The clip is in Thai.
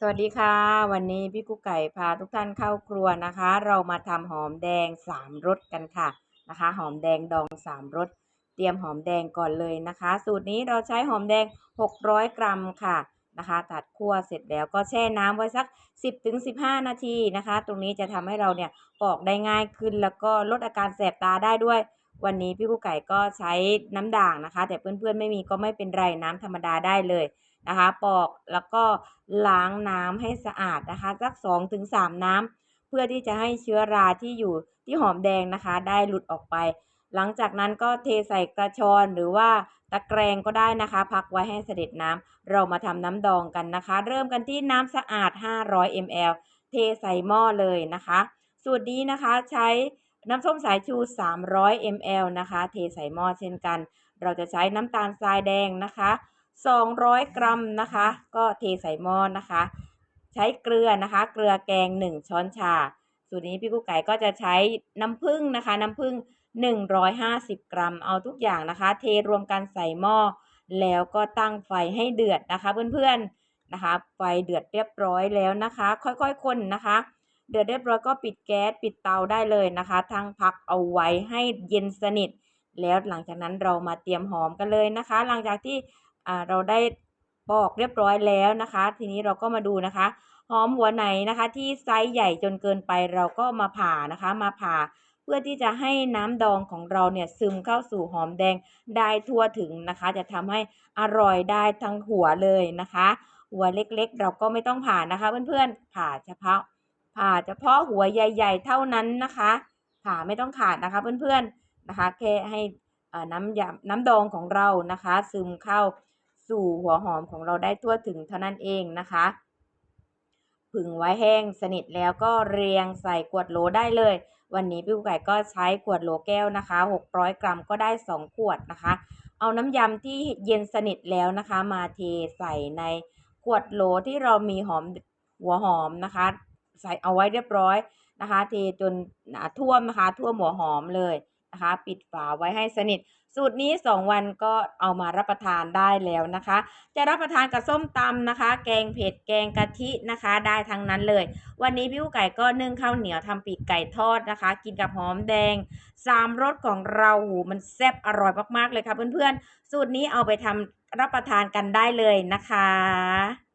สวัสดีค่ะ วันนี้พี่กุ๊กไก่พาทุกท่านเข้าครัวนะคะ เรามาทำหอมแดงสามรสกันค่ะนะคะ หอมแดงดองสามรสเตรียมหอมแดงก่อนเลยนะคะ สูตรนี้เราใช้หอมแดง 600 กรัมค่ะนะคะ ตัดคั่วเสร็จแล้วก็แช่น้ำไว้สัก 10-15 นาทีนะคะ ตรงนี้จะทำให้เราเนี่ยปอกได้ง่ายขึ้น แล้วก็ลดอาการแสบตาได้ด้วย วันนี้พี่กุ๊กไก่ก็ใช้น้ำด่างนะคะ แต่เพื่อนๆไม่มีก็ไม่เป็นไรน้ำธรรมดาได้เลย นะคะ ปอกแล้วก็ล้างน้ำให้สะอาดนะคะสัก2-3น้ำเพื่อที่จะให้เชื้อราที่อยู่ที่หอมแดงนะคะ ได้หลุดออกไป หลังจากนั้นก็เทใส่กระชอนหรือว่าตะแกรงก็ได้นะคะ พักไว้ให้เสด็จน้ำเรามาทำน้ำดองกันนะคะ เริ่มกันที่น้ำสะอาด 500 ml เทใส่หม้อเลยนะคะ สูตรนี้นะคะใช้น้ำส้มสายชู 300 ml นะคะ เทใส่หม้อเช่นกัน เราจะใช้น้ำตาลทรายแดงนะคะ 200 กรัมนะคะ ก็เทใส่หม้อนะคะ ใช้เกลือนะคะ เกลือแกง 1 ช้อนชา สูตรนี้พี่กุ๊กไก่ก็จะใช้น้ำผึ้งนะคะ น้ำผึ้ง150 กรัม เอาทุกอย่างนะคะ เทรวมกันใส่หม้อ แล้วก็ตั้งไฟให้เดือดนะคะเพื่อนๆนะคะ ไฟเดือดเรียบร้อยแล้วนะคะ ค่อยๆคนนะคะ เดือดเรียบร้อยก็ปิดแก๊สปิดเตาได้เลยนะคะทั้งพักเอาไว้ให้เย็นสนิท แล้วหลังจากนั้นเรามาเตรียมหอมกันเลยนะคะ หลังจากที่ เราได้ปอกเรียบร้อยแล้วนะคะ ทีนี้เราก็มาดูนะคะ หอมหัวไหนนะคะ ที่ไซส์ใหญ่จนเกินไปเราก็มาผ่านะคะ มาผ่าเพื่อที่จะให้น้ำดองของเราเนี่ยซึมเข้าสู่หอมแดงได้ทั่วถึงนะคะ จะทำให้อร่อยได้ทั้งหัวเลยนะคะ หัวเล็กๆ เราก็ไม่ต้องผ่านะคะ เพื่อนๆผ่าเฉพาะ ผ่าเฉพาะหัวใหญ่ ๆ เท่านั้นนะคะ ผ่าไม่ต้องขาดนะคะเพื่อนๆนะคะแค่ให้ น้ำยำน้ำดองของเรานะคะ ซึมเข้าสู่หัวหอมของเราได้ทั่วถึงเท่านั้นเองนะคะผึ่งไว้แห้งสนิทแล้วก็เรียงใส่ขวดโหลได้เลย วันนี้พี่กุ๊กไก่ก็ใช้ขวดโหลแก้วนะคะ 600 กรัมก็ได้ 2 ขวดนะคะ เอาน้ำยำที่เย็นสนิทแล้วนะคะ มาเทใส่ในขวดโหลที่เรามีหอมหัวหอมนะคะ ใส่เอาไว้เรียบร้อยนะคะ เทจนท่วมนะคะท่วมหัวหอมเลย นะคะ ปิดฝาไว้ให้สนิท สูตรนี้ 2 วันก็เอามารับประทานได้แล้วนะคะ จะรับประทานกับส้มตำนะคะ แกงเผ็ดแกงกะทินะคะ ได้ทั้งนั้นเลย วันนี้พี่ไก่ก็นึ่งข้าวเหนียวทำปีกไก่ทอดนะคะ กินกับหอมแดงสามรสของเราหูมันแซ่บอร่อยมากๆเลยค่ะเพื่อนๆ สูตรนี้เอาไปทำรับประทานกันได้เลยนะคะ